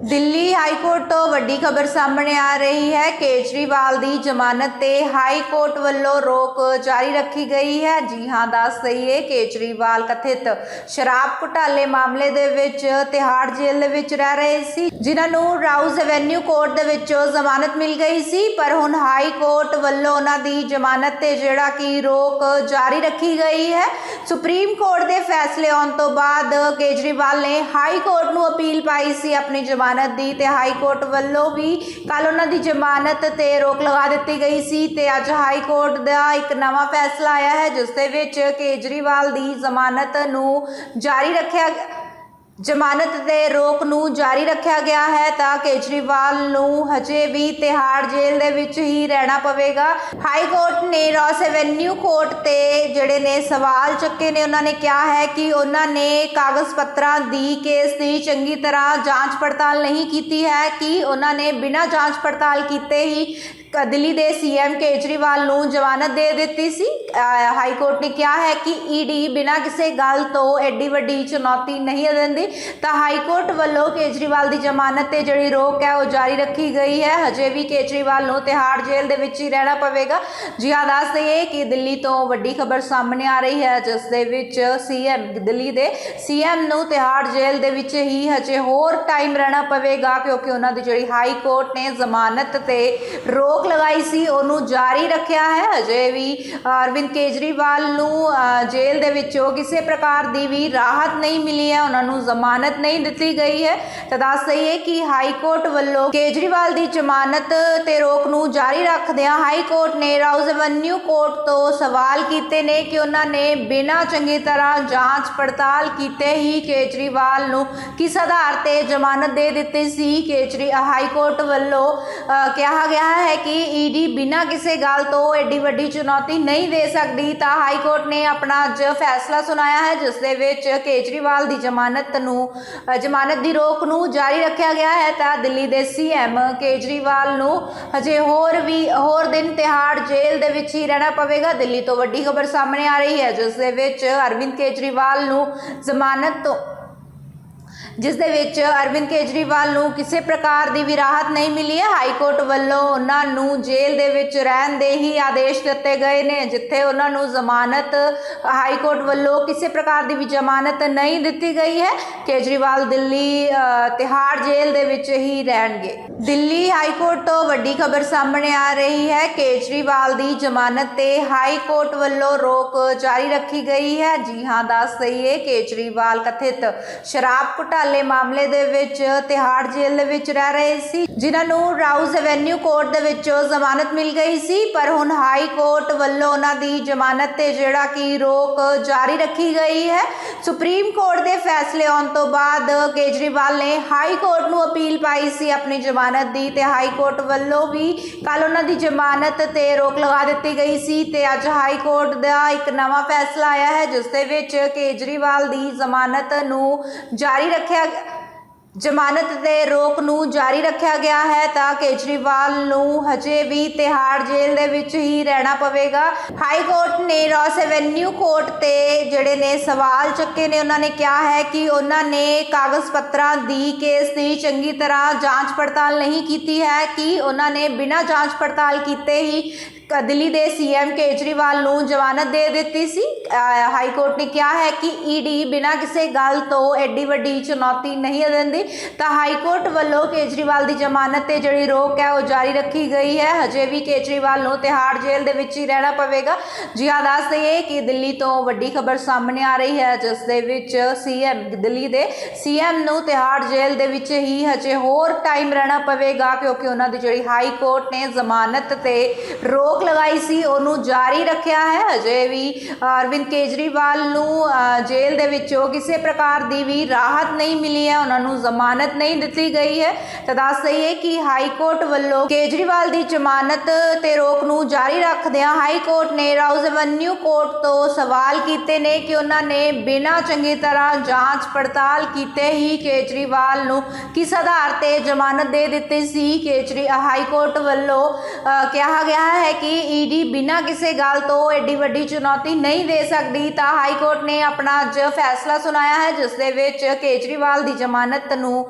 Delhi high court ਤੋਂ ਵੱਡੀ ਖਬਰ ਸਾਹਮਣੇ ਆ ਰਹੀ ਹੈ। ਕੇਜਰੀਵਾਲ ਦੀ ਜ਼ਮਾਨਤ ਤੇ ਹਾਈ ਕੋਰਟ ਵੱਲੋਂ ਰੋਕ ਜਾਰੀ ਰੱਖੀ ਗਈ ਹੈ। ਜੀ ਹਾਂ, ਦੱਸ ਦਈਏ, ਕੇਜਰੀਵਾਲ ਕਥਿਤ ਸ਼ਰਾਬ ਘੁਟਾਲੇ ਮਾਮਲੇ ਦੇ ਵਿੱਚ ਤਿਹਾੜ ਜੇਲ੍ਹ ਦੇ ਵਿੱਚ ਰਹਿ ਰਹੇ ਸੀ। ਜਿਨ੍ਹਾਂ ਨੂੰ ਰਾਉਜ਼ ਐਵੇਨਿਊ ਕੋਰਟ ਦੇ ਵਿੱਚ ਜ਼ਮਾਨਤ ਮਿਲ ਗਈ ਸੀ। ਪਰ ਹੁਣ ਹਾਈ ਕੋਰਟ ਵੱਲੋਂ ਉਹਨਾਂ ਦੀ ਜ਼ਮਾਨਤ ਤੇ ਜਿਹੜਾ ਕਿ ਰੋਕ ਜਾਰੀ ਰੱਖੀ ਗਈ ਹੈ। ਸੁਪਰੀਮ ਕੋਰਟ ਦੇ ਫੈਸਲੇ ਆਉਣ ਤੋਂ ਬਾਅਦ ਕੇਜਰੀਵਾਲ ਨੇ ਹਾਈ ਕੋਰਟ ਨੂੰ ਅਪੀਲ ਪਾਈ ਸੀ। ਆਪਣੀ ਜ਼ਮਾਨਤ ਦੀ ਤੇ ਹਾਈ ਕੋਰਟ ਵੱਲੋਂ ਵੀ ਕੱਲ ਉਹਨਾਂ ਦੀ ਜ਼ਮਾਨਤ ਤੇ ਰੋਕ ਲਗਾ ਦਿੱਤੀ ਗਈ ਸੀ ਤੇ ਅੱਜ ਹਾਈ ਕੋਰਟ ਦਾ ਇੱਕ ਨਵਾਂ ਫੈਸਲਾ ਆਇਆ ਹੈ, ਜਿਸ ਦੇ ਵਿੱਚ ਕੇਜਰੀਵਾਲ ਦੀ ਜ਼ਮਾਨਤ ਨੂੰ ਜਾਰੀ ਰੱਖਿਆ ਜ਼ਮਾਨਤ ਤੇ ਰੋਕ ਨੂੰ ਜਾਰੀ ਰੱਖਿਆ ਗਿਆ ਹੈ ਤਾਂ ਕੇਜਰੀਵਾਲ ਨੂੰ ਹਜੇ ਵੀ ਤਿਹਾੜ ਜੇਲ੍ਹ ਦੇ ਵਿੱਚ ਹੀ ਰਹਿਣਾ ਪਵੇਗਾ। ਹਾਈ ਕੋਰਟ ਨੇ ਰੌਸ ਐਵੇਨਿਊ ਕੋਰਟ ਤੇ ਜਿਹੜੇ ਨੇ ਸਵਾਲ ਚੱਕੇ ਨੇ, ਉਹਨਾਂ ਨੇ ਕਿਹਾ ਹੈ ਕਿ ਉਹਨਾਂ ਨੇ ਕਾਗਜ਼ ਪੱਤਰਾਂ ਦੀ ਕੇਸ ਦੀ ਚੰਗੀ ਤਰ੍ਹਾਂ ਜਾਂਚ ਪੜਤਾਲ ਨਹੀਂ ਕੀਤੀ ਹੈ, ਕਿ ਉਹਨਾਂ ਨੇ ਬਿਨਾਂ ਜਾਂਚ ਪੜਤਾਲ ਕੀਤੇ ਹੀ ਦਿੱਲੀ ਦੇ ਸੀਐਮ ਕੇਜਰੀਵਾਲ ਨੂੰ ਜ਼ਮਾਨਤ ਦੇ ਦਿੱਤੀ ਸੀ। ਹਾਈ ਕੋਰਟ ਨੇ ਕਿਹਾ ਹੈ ਕਿ ਈਡੀ ਬਿਨਾਂ ਕਿਸੇ ਗੱਲ ਤੋਂ ਐਡੀ ਵੱਡੀ ਚੁਣੌਤੀ ਨਹੀਂ ਦਿੰਦੀ। ਤਾਂ ਹਾਈ ਕੋਰਟ ਵੱਲੋਂ ਕੇਜਰੀਵਾਲ ਦੀ ਜ਼ਮਾਨਤ ਤੇ ਜਿਹੜੀ ਰੋਕ ਹੈ ਉਹ ਜਾਰੀ ਰੱਖੀ ਗਈ ਹੈ। ਹਜੇ ਵੀ ਕੇਜਰੀਵਾਲ ਨੂੰ ਤਿਹਾੜ ਜੇਲ੍ਹ ਦੇ ਵਿੱਚ ਹੀ ਰਹਿਣਾ ਪਵੇਗਾ। ਜੀ ਹਾਂ, ਦੱਸ ਦਈਏ ਕਿ ਦਿੱਲੀ ਤੋਂ ਵੱਡੀ ਖਬਰ ਸਾਹਮਣੇ ਆ ਰਹੀ ਹੈ, ਜਿਸ ਦੇ ਵਿੱਚ ਸੀਐਮ ਦਿੱਲੀ ਦੇ ਸੀਐਮ ਨੂੰ ਤਿਹਾੜ ਜੇਲ੍ਹ ਦੇ ਵਿੱਚ ਹੀ ਹਜੇ ਹੋਰ ਟਾਈਮ ਰਹਿਣਾ ਪਵੇਗਾ, ਕਿਉਂਕਿ ਉਹਨਾਂ ਦੀ ਜਿਹੜੀ ਹਾਈ ਕੋਰਟ ਨੇ ਜ਼ਮਾਨਤ ਤੇ ਰੋਕ ਲਗਾਈ ਸੀ, ਉਹਨੂੰ ਜਾਰੀ ਰੱਖਿਆ ਹੈ। ਅਜੇ ਵੀ ਅਰਵਿੰਦ ਕੇਜਰੀਵਾਲ ਨੂੰ ਜੇਲ੍ਹ ਦੇ ਵਿੱਚੋਂ ਕਿਸੇ ਪ੍ਰਕਾਰ ਦੀ ਵੀ ਰਾਹਤ ਨਹੀਂ ਮਿਲੀ ਹੈ। ਉਹਨਾਂ ਨੂੰ ਜ਼ਮਾਨਤ ਨਹੀਂ ਦਿੱਤੀ ਗਈ ਹੈ। ਤਾਂ ਦੱਸ ਦਈਏ ਕਿ ਹਾਈ ਕੋਰਟ ਵੱਲੋਂ ਕੇਜਰੀਵਾਲ ਦੀ ਜ਼ਮਾਨਤ ਤੇ ਰੋਕ ਨੂੰ ਜਾਰੀ ਰੱਖਦਿਆਂ ਹਾਈ ਕੋਰਟ ਨੇ ਰਾਉਜ਼ ਐਵਨਿਊ ਕੋਰਟ ਤੋਂ ਸਵਾਲ ਕੀਤੇ ਨੇ ਕਿ ਉਹਨਾਂ ਨੇ ਬਿਨਾਂ ਚੰਗੀ ਤਰ੍ਹਾਂ ਜਾਂਚ ਪੜਤਾਲ ਕੀਤੇ ਹੀ ਕੇਜਰੀਵਾਲ ਨੂੰ ਕਿਸ ਆਧਾਰ ਤੇ ਜ਼ਮਾਨਤ ਦੇ ਦਿੱਤੀ ਸੀ? ਕੇਜਰੀ, ਹਾਈ ਕੋਰਟ ਵੱਲੋਂ ਕਿਹਾ ਗਿਆ ਹੈ ਕਿ ਈਡੀ ਬਿਨਾਂ ਕਿਸੇ ਗੱਲ ਤੋਂ ਐਡੀ ਵੱਡੀ ਚੁਣੌਤੀ ਨਹੀਂ ਦੇ ਸਕਦੀ। ਤਾਂ ਹਾਈ ਕੋਰਟ ਨੇ ਆਪਣਾ ਅੱਜ ਫੈਸਲਾ ਸੁਣਾਇਆ ਹੈ, ਜਿਸ ਦੇ ਵਿੱਚ ਕੇਜਰੀਵਾਲ ਦੀ ਜ਼ਮਾਨਤ ਨੂੰ ਜ਼ਮਾਨਤ ਦੀ ਰੋਕ ਨੂੰ ਜਾਰੀ ਰੱਖਿਆ ਗਿਆ ਹੈ, ਤਾਂ ਦਿੱਲੀ ਦੇ ਸੀਐਮ ਕੇਜਰੀਵਾਲ ਨੂੰ ਹਜੇ ਹੋਰ ਵੀ, ਹੋਰ ਦਿਨ ਤਿਹਾੜ ਜੇਲ੍ਹ ਦੇ ਵਿੱਚ ਹੀ ਰਹਿਣਾ ਪਵੇਗਾ। ਦਿੱਲੀ ਤੋਂ ਵੱਡੀ ਖਬਰ ਸਾਹਮਣੇ ਆ ਰਹੀ ਹੈ, ਜਿਸ ਦੇ ਵਿੱਚ ਅਰਵਿੰਦ ਕੇਜਰੀਵਾਲ ਨੂੰ ਜ਼ਮਾਨਤ ਤੋਂ ਜਿਸ ਦੇ ਵਿੱਚ ਅਰਵਿੰਦ ਕੇਜਰੀਵਾਲ ਨੂੰ ਕਿਸੇ ਪ੍ਰਕਾਰ ਦੀ ਵੀ ਰਾਹਤ ਨਹੀਂ ਮਿਲੀ ਹੈ। ਹਾਈ ਕੋਰਟ ਵੱਲੋਂ ਉਹਨਾਂ ਨੂੰ ਜੇਲ੍ਹ ਦੇ ਵਿੱਚ ਰਹਿਣ ਦੇ ਹੀ ਆਦੇਸ਼ ਦਿੱਤੇ ਗਏ ਨੇ, ਜਿੱਥੇ ਉਹਨਾਂ ਨੂੰ ਜ਼ਮਾਨਤ, ਹਾਈ ਕੋਰਟ ਵੱਲੋਂ ਕਿਸੇ ਪ੍ਰਕਾਰ ਦੀ ਵੀ ਜ਼ਮਾਨਤ ਨਹੀਂ ਦਿੱਤੀ ਗਈ ਹੈ। ਕੇਜਰੀਵਾਲ ਦਿੱਲੀ ਤਿਹਾੜ ਜੇਲ੍ਹ ਦੇ ਵਿੱਚ ਹੀ ਰਹਿਣਗੇ। ਦਿੱਲੀ ਹਾਈ ਕੋਰਟ ਤੋਂ ਵੱਡੀ ਖਬਰ ਸਾਹਮਣੇ ਆ ਰਹੀ ਹੈ। ਕੇਜਰੀਵਾਲ ਦੀ ਜ਼ਮਾਨਤ ਤੇ ਹਾਈ ਕੋਰਟ ਵੱਲੋਂ ਰੋਕ ਜਾਰੀ ਰੱਖੀ ਗਈ ਹੈ। ਜੀ ਹਾਂ, ਦੱਸ ਦਈਏ, ਕੇਜਰੀਵਾਲ ਕਥਿਤ ਸ਼ਰਾਬ ਘੁਟਾਲੇ ਮਾਮਲੇ ਦੇ ਵਿੱਚ ਤਿਹਾੜ ਜੇਲ੍ਹ ਦੇ ਵਿੱਚ ਰਹਿ ਰਹੇ ਸੀ, ਜਿਨ੍ਹਾਂ ਨੂੰ ਰਾਉਜ਼ ਐਵੇਨਿਊ ਕੋਰਟ ਦੇ ਵਿੱਚ ਜ਼ਮਾਨਤ ਮਿਲ ਗਈ ਸੀ, ਪਰ ਹੁਣ ਹਾਈ ਕੋਰਟ ਵੱਲੋਂ ਉਹਨਾਂ ਦੀ ਜ਼ਮਾਨਤ ਤੇ ਜਿਹੜਾ ਕਿ ਰੋਕ ਜਾਰੀ ਰੱਖੀ ਗਈ ਹੈ। ਸੁਪਰੀਮ ਕੋਰਟ ਦੇ ਫੈਸਲੇ ਆਉਣ ਤੋਂ ਬਾਅਦ ਕੇਜਰੀਵਾਲ ਨੇ ਹਾਈ ਕੋਰਟ ਨੂੰ ਅਪੀਲ ਪਾਈ ਸੀ ਆਪਣੀ ਜ਼ਮਾਨਤ ਦੀ ਤੇ ਹਾਈ ਕੋਰਟ ਵੱਲੋਂ ਵੀ ਕੱਲ ਉਹਨਾਂ ਦੀ ਜ਼ਮਾਨਤ ਤੇ ਰੋਕ ਲਗਾ ਦਿੱਤੀ ਗਈ ਸੀ ਤੇ ਅੱਜ ਹਾਈ ਕੋਰਟ ਦਾ ਇੱਕ ਨਵਾਂ ਫੈਸਲਾ ਆਇਆ ਹੈ, ਜਿਸ ਦੇ ਵਿੱਚ ਕੇਜਰੀਵਾਲ ਦੀ ਜ਼ਮਾਨਤ ਨੂੰ ਜਾਰੀ ਰੱਖਿਆ ਜ਼ਮਾਨਤ ਦੇ ਰੋਕ ਨੂੰ ਜਾਰੀ ਰੱਖਿਆ ਗਿਆ ਹੈ ਤਾਂ ਕੇਜਰੀਵਾਲ ਨੂੰ ਹਜੇ ਵੀ ਤਿਹਾੜ ਜੇਲ੍ਹ ਦੇ ਵਿੱਚ ਹੀ ਰਹਿਣਾ ਪਵੇਗਾ। ਹਾਈ ਕੋਰਟ ਨੇ ਰੌਸ ਐਵੇਨਿਊ ਕੋਰਟ ਤੇ ਜਿਹੜੇ ਨੇ ਸਵਾਲ ਚੱਕੇ ਨੇ, ਉਹਨਾਂ ਨੇ ਕਿਹਾ ਹੈ ਕਿ ਉਹਨਾਂ ਨੇ ਕਾਗਜ਼ ਪੱਤਰਾਂ ਦੀ ਕੇਸ ਦੀ ਚੰਗੀ ਤਰ੍ਹਾਂ ਜਾਂਚ ਪੜਤਾਲ ਨਹੀਂ ਕੀਤੀ ਹੈ, ਕਿ ਉਹਨਾਂ ਨੇ ਬਿਨਾਂ ਜਾਂਚ ਪੜਤਾਲ ਕੀਤੇ ਹੀ ਦਿੱਲੀ ਦੇ ਸੀਐਮ ਕੇਜਰੀਵਾਲ ਨੂੰ ਜ਼ਮਾਨਤ ਦੇ ਦਿੱਤੀ ਸੀ। ਹਾਈ ਕੋਰਟ ਨੇ ਕਿਹਾ ਹੈ ਕਿ ਈਡੀ ਬਿਨਾਂ ਕਿਸੇ ਗੱਲ ਤੋਂ ਐਡੀ ਵੱਡੀ ਚੁਣੌਤੀ ਨਹੀਂ ਦਿੰਦੀ। ਤਾਂ ਹਾਈ ਕੋਰਟ ਵੱਲੋਂ ਕੇਜਰੀਵਾਲ ਦੀ ਜ਼ਮਾਨਤ ਤੇ ਜਿਹੜੀ ਰੋਕ ਹੈ, ਉਹ ਜਾਰੀ ਰੱਖੀ ਗਈ ਹੈ। ਹਜੇ ਵੀ ਕੇਜਰੀਵਾਲ ਨੂੰ ਤਿਹਾੜ ਜੇਲ੍ਹ ਦੇ ਵਿੱਚ ਹੀ ਰਹਿਣਾ ਪਵੇਗਾ। ਜੀ ਹਾਂ, ਦੱਸ ਦਈਏ ਕਿ ਦਿੱਲੀ ਤੋਂ ਵੱਡੀ ਖਬਰ ਸਾਹਮਣੇ ਆ ਰਹੀ ਹੈ, ਜਿਸ ਦੇ ਵਿੱਚ ਸੀਐਮ, ਦਿੱਲੀ ਦੇ ਸੀਐਮ ਨੂੰ ਤਿਹਾੜ ਜੇਲ੍ਹ ਦੇ ਵਿੱਚ ਹੀ ਹਜੇ ਹੋਰ ਟਾਈਮ ਰਹਿਣਾ ਪਵੇਗਾ, ਕਿਉਂਕਿ ਉਹਨਾਂ ਦੀ ਜਿਹੜੀ ਹਾਈ ਕੋਰਟ ਨੇ ਜ਼ਮਾਨਤ ਤੇ ਰੋਕ ਲਗਾਈ ਸੀ, ਉਹਨੂੰ ਜਾਰੀ ਰੱਖਿਆ ਹੈ। ਅਜੇ ਵੀ ਅਰਵਿੰਦ ਕੇਜਰੀਵਾਲ ਨੂੰ ਜੇਲ੍ਹ ਦੇ ਵਿੱਚੋਂ ਕਿਸੇ ਪ੍ਰਕਾਰ ਦੀ ਵੀ ਰਾਹਤ ਨਹੀਂ ਮਿਲੀ ਹੈ, ਉਹਨਾਂ ਨੂੰ ਜ਼ਮਾਨਤ ਨਹੀਂ ਦਿੱਤੀ ਗਈ ਹੈ। ਤਾਂ ਦੱਸ ਦਈਏ ਕਿ ਹਾਈ ਕੋਰਟ ਵੱਲੋਂ ਕੇਜਰੀਵਾਲ ਦੀ ਜ਼ਮਾਨਤ ਤੇ ਰੋਕ ਨੂੰ ਜਾਰੀ ਰੱਖਦਿਆਂ ਹਾਈ ਕੋਰਟ ਨੇ ਰਾਉਜ਼ ਐਵਨਿਊ ਕੋਰਟ ਤੋਂ ਸਵਾਲ ਕੀਤੇ ਨੇ ਕਿ ਉਹਨਾਂ ਨੇ ਬਿਨਾਂ ਚੰਗੀ ਤਰ੍ਹਾਂ ਜਾਂਚ ਪੜਤਾਲ ਕੀਤੇ ਹੀ ਕੇਜਰੀਵਾਲ ਨੂੰ ਕਿਸ ਆਧਾਰ ਤੇ ਜ਼ਮਾਨਤ ਦੇ ਦਿੱਤੀ ਸੀ। ਕੇਜਰੀ, ਹਾਈ ਕੋਰਟ ਵੱਲੋਂ ਕਿਹਾ ਗਿਆ ਹੈ ਕਿ ਈਡੀ ਬਿਨਾਂ ਕਿਸੇ ਗੱਲ ਤੋਂ ਐਡੀ ਵੱਡੀ ਚੁਣੌਤੀ ਨਹੀਂ ਦੇ ਸਕਦੀ, ਤਾਂ ਹਾਈ ਕੋਰਟ ਨੇ ਆਪਣਾ ਅੱਜ ਫੈਸਲਾ ਸੁਣਾਇਆ ਹੈ, ਜਿਸ ਦੇ ਵਿੱਚ ਕੇਜਰੀਵਾਲ ਦੀ ਜ਼ਮਾਨਤ ਨੂੰ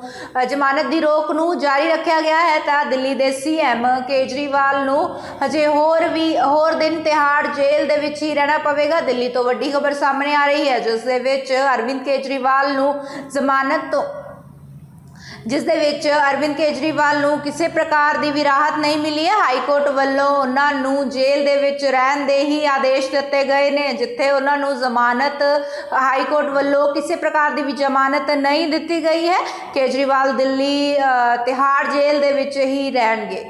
ਜ਼ਮਾਨਤ ਦੀ ਰੋਕ ਨੂੰ ਜਾਰੀ ਰੱਖਿਆ ਗਿਆ ਹੈ, ਤਾਂ ਦਿੱਲੀ ਦੇ ਸੀਐਮ ਕੇਜਰੀਵਾਲ ਨੂੰ ਹਜੇ ਹੋਰ ਵੀ, ਹੋਰ ਦਿਨ ਤਿਹਾੜ ਜੇਲ੍ਹ ਦੇ ਵਿੱਚ ਹੀ ਰਹਿਣਾ ਪਵੇਗਾ। ਦਿੱਲੀ ਤੋਂ ਵੱਡੀ ਖਬਰ ਸਾਹਮਣੇ ਆ ਰਹੀ ਹੈ, ਜਿਸ ਦੇ ਵਿੱਚ ਅਰਵਿੰਦ ਕੇਜਰੀਵਾਲ ਨੂੰ ਜ਼ਮਾਨਤ ਤੋਂ ਜਿਸ ਦੇ ਵਿੱਚ ਅਰਵਿੰਦ ਕੇਜਰੀਵਾਲ ਨੂੰ ਕਿਸੇ ਪ੍ਰਕਾਰ ਦੀ ਵੀ ਰਾਹਤ ਨਹੀਂ ਮਿਲੀ ਹੈ। ਹਾਈ ਕੋਰਟ ਵੱਲੋਂ ਉਹਨਾਂ ਨੂੰ ਜੇਲ੍ਹ ਦੇ ਵਿੱਚ ਰਹਿਣ ਦੇ ਹੀ ਆਦੇਸ਼ ਦਿੱਤੇ ਗਏ ਨੇ, ਜਿੱਥੇ ਉਹਨਾਂ ਨੂੰ ਜ਼ਮਾਨਤ, ਹਾਈ ਕੋਰਟ ਵੱਲੋਂ ਕਿਸੇ ਪ੍ਰਕਾਰ ਦੀ ਵੀ ਜ਼ਮਾਨਤ ਨਹੀਂ ਦਿੱਤੀ ਗਈ ਹੈ। ਕੇਜਰੀਵਾਲ ਦਿੱਲੀ ਤਿਹਾੜ ਜੇਲ੍ਹ ਦੇ ਵਿੱਚ ਹੀ ਰਹਿਣਗੇ।